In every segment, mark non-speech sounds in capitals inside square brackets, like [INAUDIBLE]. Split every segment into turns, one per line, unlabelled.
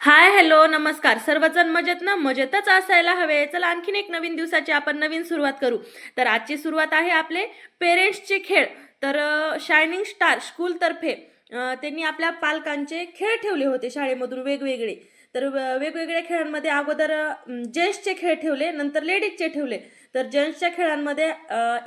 Hi hello नमस्कार. सर्वजण मजेत ना? मजेतच असायला हवे. चला आणखीन एक नवीन दिवसाची आपण नवीन सुरुवात करू. तर आजची सुरुवात आहे आपले पेरेंट्सचे खेळ. तर शायनिंग स्टार स्कूलतर्फे त्यांनी आपल्या पालकांचे खेळ ठेवले होते शाळेमधून वेगवेगळे. तर वेगवेगळ्या खेळांमध्ये अगोदर जेंट्सचे खेळ ठेवले नंतर लेडीजचे ठेवले. तर जेंट्सच्या खेळांमध्ये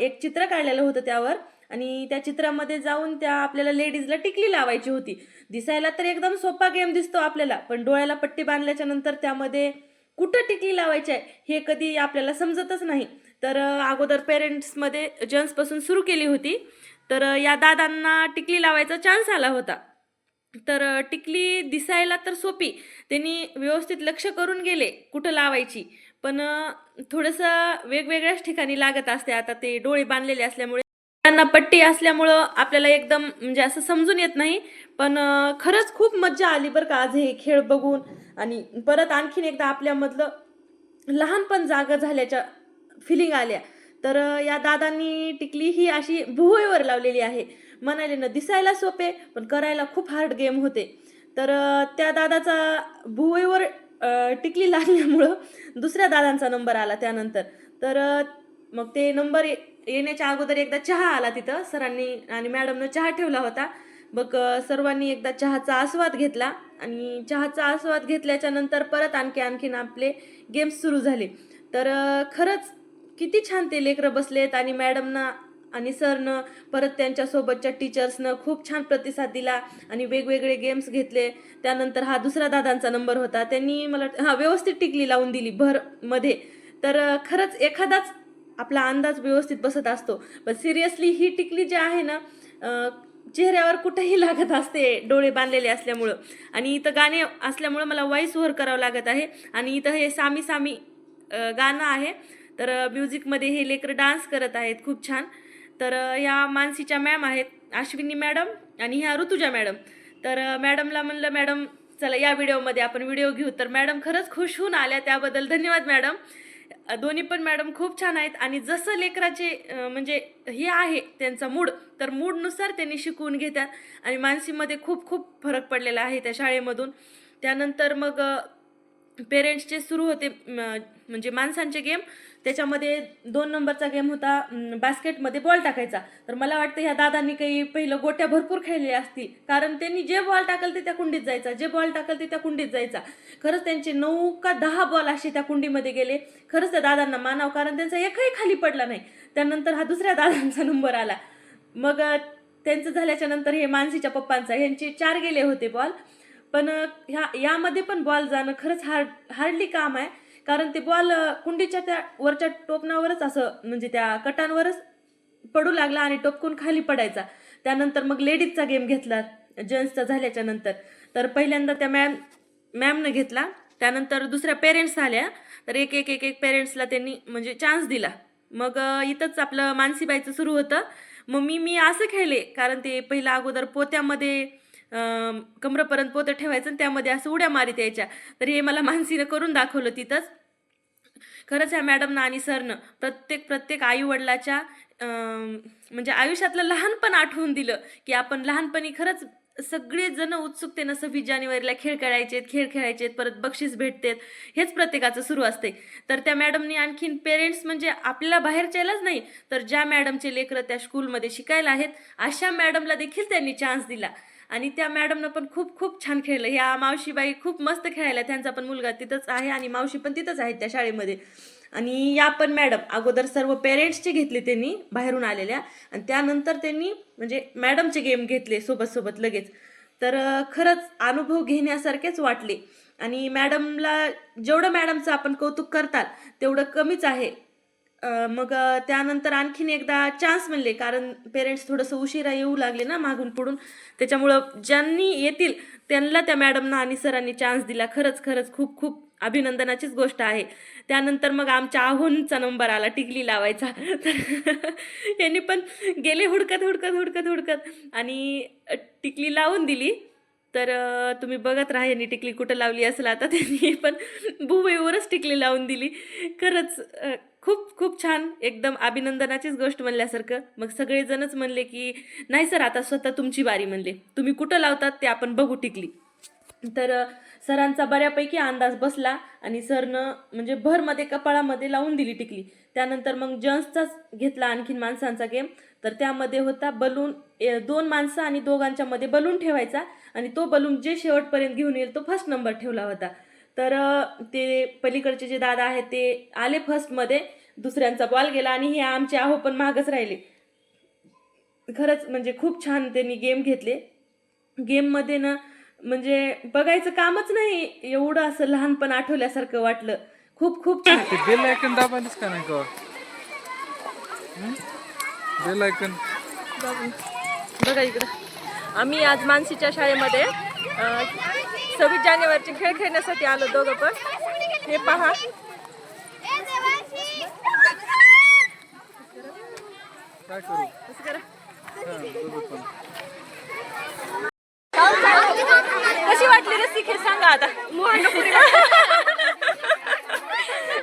एक चित्र काढलेलं होतं त्यावर. आणि त्या चित्रामध्ये जाऊन त्या आपल्याला लेडीजला टिकली लावायची होती. दिसायला तर एकदम सोपा गेम दिसतो आपल्याला पण डोळ्याला पट्टी बांधल्याच्या नंतर त्यामध्ये कुठं टिकली लावायची आहे हे कधी आपल्याला समजतच नाही. तर अगोदर पेरेंट्समध्ये जेंट्सपासून सुरू केली होती. तर या दादांना टिकली लावायचा चान्स आला होता. तर टिकली दिसायला तर सोपी त्यांनी व्यवस्थित लक्ष करून गेले कुठं लावायची. पण थोडंसं वेगवेगळ्याच ठिकाणी लागत असते. आता ते डोळे बांधलेले असल्यामुळे त्यांना पट्टी असल्यामुळं आपल्याला एकदम म्हणजे असं समजून येत नाही. पण खरंच खूप मज्जा आली बरं का आज हे खेळ बघून. आणि परत आणखीन एकदा आपल्यामधलं लहानपण जागं झाल्याच्या फिलिंग आल्या. तर या दादांनी टिकली ही अशी भुवईवर लावलेली आहे. म्हणाले ना दिसायला सोपे पण करायला खूप हार्ड गेम होते. तर त्या दादाचा भुवईवर टिकली लागल्यामुळं दुसऱ्या दादांचा नंबर आला त्यानंतर. तर मग ते नंबर येण्याच्या अगोदर एकदा चहा आला तिथं. सरांनी आणि मॅडमनं चहा ठेवला होता. मग सर्वांनी एकदा चहाचा आस्वाद घेतला आणि चहाचा आस्वाद घेतल्याच्या नंतर परत आणखी आणखीन आपले गेम्स सुरू झाले. तर खरंच किती छान ते लेकरं बसलेत आणि मॅडमना आणि सरनं परत त्यांच्यासोबतच्या टीचर्सनं खूप छान प्रतिसाद दिला आणि वेगवेगळे गेम्स घेतले. त्यानंतर हा दुसरा दादांचा नंबर होता. त्यांनी मला हां व्यवस्थित टिकली लावून दिली भरमध्ये तर खरंच एखादाच आपला अंदाज व्यवस्थित बसत असतो. पण सिरियसली ही टिकली जी आहे ना चेहऱ्यावर कुठेही लागत असते डोळे बांधलेले असल्यामुळं. आणि इथं गाणे असल्यामुळं मला वॉईस ओव्हर करावं लागत आहे. आणि इथं हे सामी सामी गाणं आहे. तर म्युझिकमध्ये हे लेकरं डान्स करत आहेत खूप छान. तर या ह्या मानसीच्या मॅम आहेत अश्विनी मॅडम आणि ह्या ऋतुजा मॅडम. तर मॅडमला म्हणलं मॅडम चला या व्हिडिओमध्ये आपण व्हिडिओ घेऊ. तर मॅडम खरंच खुश होऊन आल्या. त्याबद्दल धन्यवाद मॅडम. दोन्ही पण मॅडम खूप छान आहेत. आणि जसं लेकराचे म्हणजे हे आहे त्यांचा मूड तर मूडनुसार त्यांनी शिकवून घेतात. आणि मानसीमध्ये खूप खूप फरक पडलेला आहे त्या शाळेमधून. त्यानंतर मग पेरेंट्सचे सुरू होते म्हणजे माणसांचे गेम त्याच्यामध्ये दोन नंबरचा गेम होता बास्केटमध्ये बॉल टाकायचा. तर मला वाटतं ह्या दादांनी काही पहिलं गोट्या भरपूर खेळलेल्या असतील. कारण त्यांनी जे बॉल टाकल ते त्या कुंडीत जायचा. जे बॉल टाकल ते त्या कुंडीत जायचा. खरंच त्यांचे नऊ का दहा बॉल असे त्या कुंडीमध्ये गेले. खरंच त्या दादांना मानाव कारण त्यांचा एकही खाली पडला नाही. त्यानंतर हा दुसऱ्या दादांचा नंबर आला. मग त्यांचं झाल्याच्यानंतर हे मानसीच्या पप्पांचा ह्यांचे चार गेले होते बॉल पण ह्या यामध्ये पण बॉल जाणं खरंच हार्ड हार्डली काम आहे. कारण ते बॉल कुंडीच्या त्या वरच्या टोपणावरच असं म्हणजे त्या कटांवरच पडू लागला आणि टोपकून खाली पडायचा. त्यानंतर मग लेडीजचा गेम घेतला जेंट्सचा झाल्याच्यानंतर. तर पहिल्यांदा त्या मॅम मॅमनं घेतला. त्यानंतर दुसऱ्या पेरेंट्स आल्या. तर एक एक एक एक पेरेंट्सला त्यांनी म्हणजे चान्स दिला. मग इथंच आपलं मानसीबाईचं सुरू होतं. मग मी मी असं खेळले कारण ते पहिलं अगोदर पोत्यामध्ये कमरपर्यंत पोतं ठेवायचं आणि त्यामध्ये असं उड्या मारीत यायच्या. तर हे मला मानसीनं करून दाखवलं तिथंच. खरंच ह्या मॅडमनं आणि सरनं प्रत्येक प्रत्येक आईवडिलाच्या म्हणजे आयुष्यातलं लहानपण आठवून दिलं की आपण लहानपणी खरंच सगळेजण उत्सुकतेनं सव्वीस जानेवारीला खेळ खेळायचेत खेळ खेळायचेत परत बक्षीस भेटतेत. हेच प्रत्येकाचं सुरू असते तर त्या मॅडमनी आणखीन पेरेंट्स म्हणजे आपल्याला बाहेरच्यालाच नाही तर ज्या मॅडमचे लेकरं त्या स्कूलमध्ये शिकायला आहेत अशा मॅडमला देखील त्यांनी चान्स दिला. आणि त्या मॅडमनं पण खूप खूप छान खेळलं. ह्या मावशीबाई खूप मस्त खेळायला त्यांचा पण मुलगा तिथंच आहे आणि मावशी पण तिथंच आहेत त्या शाळेमध्ये. आणि या पण मॅडम अगोदर सर्व पेरेंट्सचे घेतले त्यांनी बाहेरून आलेल्या. आणि त्यानंतर त्यांनी म्हणजे मॅडमचे गेम घेतले सोबत सोबत लगेच. तर खरंच अनुभव घेण्यासारखेच वाटले. आणि मॅडमला जेवढं मॅडमचं आपण कौतुक करतात तेवढं कमीच आहे. मग त्यानंतर आणखीन एकदा चान्स म्हणले कारण पेरेंट्स थोडंसं उशिरा येऊ लागले ना मागून पुढून. त्याच्यामुळं ज्यांनी येतील त्यांना त्या मॅडमना आणि सरांनी चान्स दिला. खरंच खरंच खूप खूप अभिनंदनाचीच गोष्ट आहे. त्यानंतर मग आमच्या आहोनचा नंबर आला टिकली लावायचा. तर [LAUGHS] यांनी पण गेले हुडकत हुडकत हुडकत हुडकत. आणि टिकली लावून दिली. तर तुम्ही बघत राहा यांनी टिकली कुठं लावली असेल आता. [LAUGHS] त्यांनी पण भुवईवरच टिकली लावून दिली. खरंच खूप खूप छान एकदम अभिनंदनाचीच गोष्ट म्हणल्यासारखं. मग सगळेजणच म्हणले की नाही सर आता स्वतः तुमची बारी म्हणले. तुम्ही कुठं लावतात ते आपण बघू टिकली. तर सरांचा बऱ्यापैकी अंदाज बसला आणि सरनं म्हणजे भरमध्ये कपाळामध्ये लावून दिली टिकली. त्यानंतर मग जन्सचाच घेतला आणखीन माणसांचा गेम. तर त्यामध्ये होता बलून ए, दोन माणसं आणि दोघांच्या मध्ये बलून ठेवायचा आणि तो बलून जे शेवटपर्यंत घेऊन येईल तो फर्स्ट नंबर ठेवला होता. तर ते पलीकडचे जे दादा आहेत ते आले फर्स्टमध्ये दुसऱ्यांचा बॉल गेला आणि हे आमचे आहो पण मागच राहिले. खरंच म्हणजे खूप छान त्यांनी गेम घेतले. गेममध्ये ना म्हणजे बघायचं कामच नाही एवढं असं लहानपण आठवल्यासारखं वाटलं. खूप खूप छान.
बेल ऐकन दाबायलाच का नाही का बेल ऐकन
बघा इकडं. आम्ही आज मानसीच्या शाळेमध्ये सव्वीस जानेवारीचे खेळ खेळण्यासाठी आलो दोघं पण. हे पहा. कशी वाटली रस्सी खेळ सांगा आता.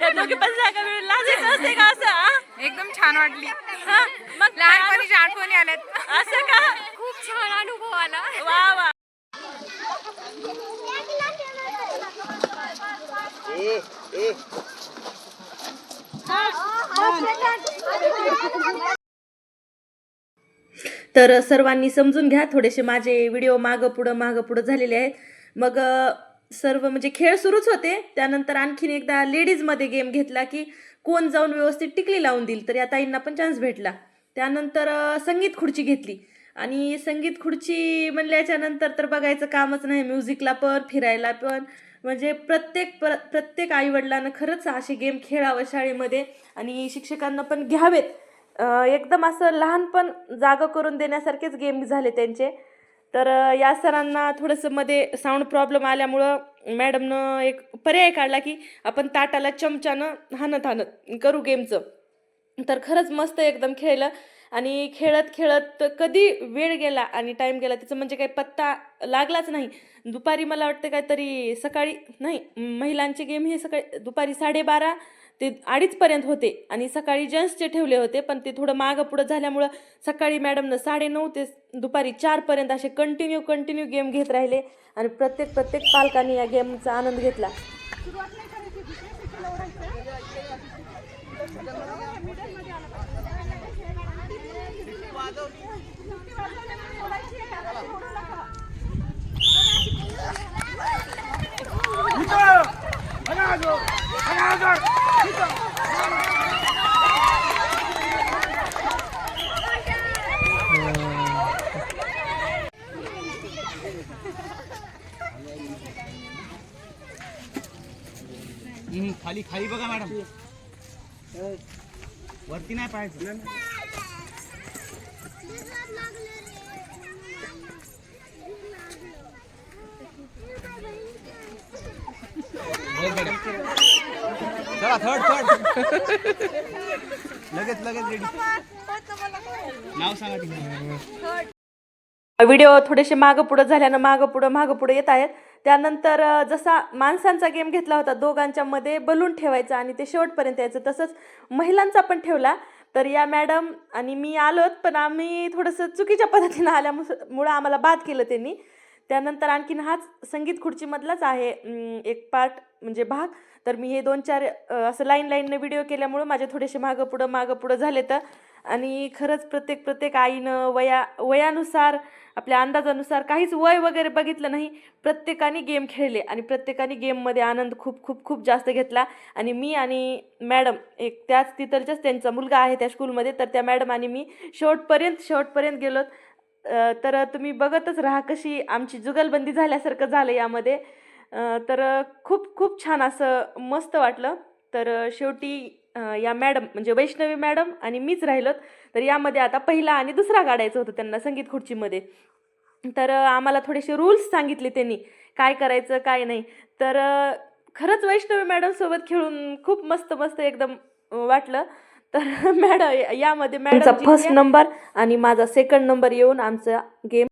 या दोघी पण जागा मिळून लाजायचं असते का असं आ?
एकदम छान वाटली.
हा? मग
लहानपणीच्या आठवणी आल्यात.
असं का?
खूप छान अनुभव आला.
वा वा.
तर सर्वांनी समजून घ्या थोडेसे माझे व्हिडिओ मागं पुढं मागं पुढं झालेले आहेत. मग सर्व म्हणजे खेळ सुरूच होते. त्यानंतर आणखीन एकदा लेडीजमध्ये गेम घेतला की कोण जाऊन व्यवस्थित टिकली लावून देईल तर या ताईंना पण चान्स भेटला. त्यानंतर संगीत खुर्ची घेतली. आणि संगीत खुर्ची म्हणल्याच्या नंतर तर बघायचं कामच नाही म्युझिकला पण फिरायला पण. म्हणजे प्रत्येक प्र प्रत्येक आईवडिलांना खरंच असे गेम खेळावं शाळेमध्ये आणि शिक्षकांना पण घ्यावेत. एकदम असं लहानपण जागं करून देण्यासारखेच गेम झाले त्यांचे. तर या सरांना थोडंसं मध्ये साऊंड प्रॉब्लेम आल्यामुळं मॅडमनं एक पर्याय काढला की आपण ताटाला चमच्यानं हाणत हाणत करू गेमचं तर खरंच मस्त एकदम खेळलं. आणि खेळत खेळत कधी वेळ गेला आणि टाईम गेला त्याचं म्हणजे काही पत्ता लागलाच नाही. दुपारी मला वाटतं काहीतरी सकाळी नाही महिलांचे गेम हे सकाळी दुपारी साडेबारा ते अडीचपर्यंत होते. आणि सकाळी जेंट्सचे ठेवले होते पण ते थोडं मागं पुढं झाल्यामुळं सकाळी मॅडमनं साडेनऊ ते दुपारी चारपर्यंत असे कंटिन्यू कंटिन्यू गेम घेत राहिले. आणि प्रत्येक प्रत्येक पालकांनी या गेमचा आनंद घेतला.
खाली खाली बघा मॅडम. वरती नाही पाहायचं. हो, चला थर्ड थर्ड. लगेच लगेच रेडी नाव सांगा तिथे
व्हिडिओ थोडेसे मागं पुढं झाल्यानं मागं पुढं मागं पुढं येत आहेत. त्यानंतर जसा माणसांचा गेम घेतला होता दोघांच्या मध्ये बलून ठेवायचा आणि ते शेवटपर्यंत यायचं तसंच महिलांचा पण ठेवला. तर या मॅडम आणि मी आलोत पण आम्ही थोडंसं चुकीच्या पद्धतीनं आल्यामुळं आम्हाला बाद केलं त्यांनी. त्यानंतर आणखीन हाच संगीत खुर्चीमधलाच आहे एक पार्ट म्हणजे भाग. तर मी हे दोन चार असं लाईन लाईननं व्हिडिओ केल्यामुळं माझे थोडेसे मागं पुढं मागं पुढं झाले तर आणि खरंच प्रत्येक प्रत्येक आईनं वया वयानुसार आपल्या अंदाजानुसार काहीच वय वगैरे बघितलं नाही. प्रत्येकाने गेम खेळले आणि प्रत्येकाने गेममध्ये आनंद खूप खूप खूप जास्त घेतला. आणि मी आणि मॅडम एक त्याच तिथलच्याच त्यांचा मुलगा आहे त्या स्कूलमध्ये तर त्या मॅडम आणि मी शेवटपर्यंत शेवटपर्यंत गेलोत तर तुम्ही बघतच राहा कशी आमची जुगलबंदी झाल्यासारखं झालं यामध्ये. तर खूप खूप छान असं मस्त वाटलं. तर शेवटी या मॅडम म्हणजे वैष्णवी मॅडम आणि मीच राहिलोत तर यामध्ये आता पहिला आणि दुसरा काढायचं होतं त्यांना संगीत खुर्चीमध्ये. तर आम्हाला थोडेसे रूल्स सांगितले त्यांनी काय करायचं काय नाही. तर खरंच वैष्णवी मॅडमसोबत खेळून खूप मस्त मस्त एकदम वाटलं. तर [LAUGHS] मॅडम यामध्ये मॅडम फर्स्ट नंबर आणि माझा सेकंड नंबर येऊन आमचा गेम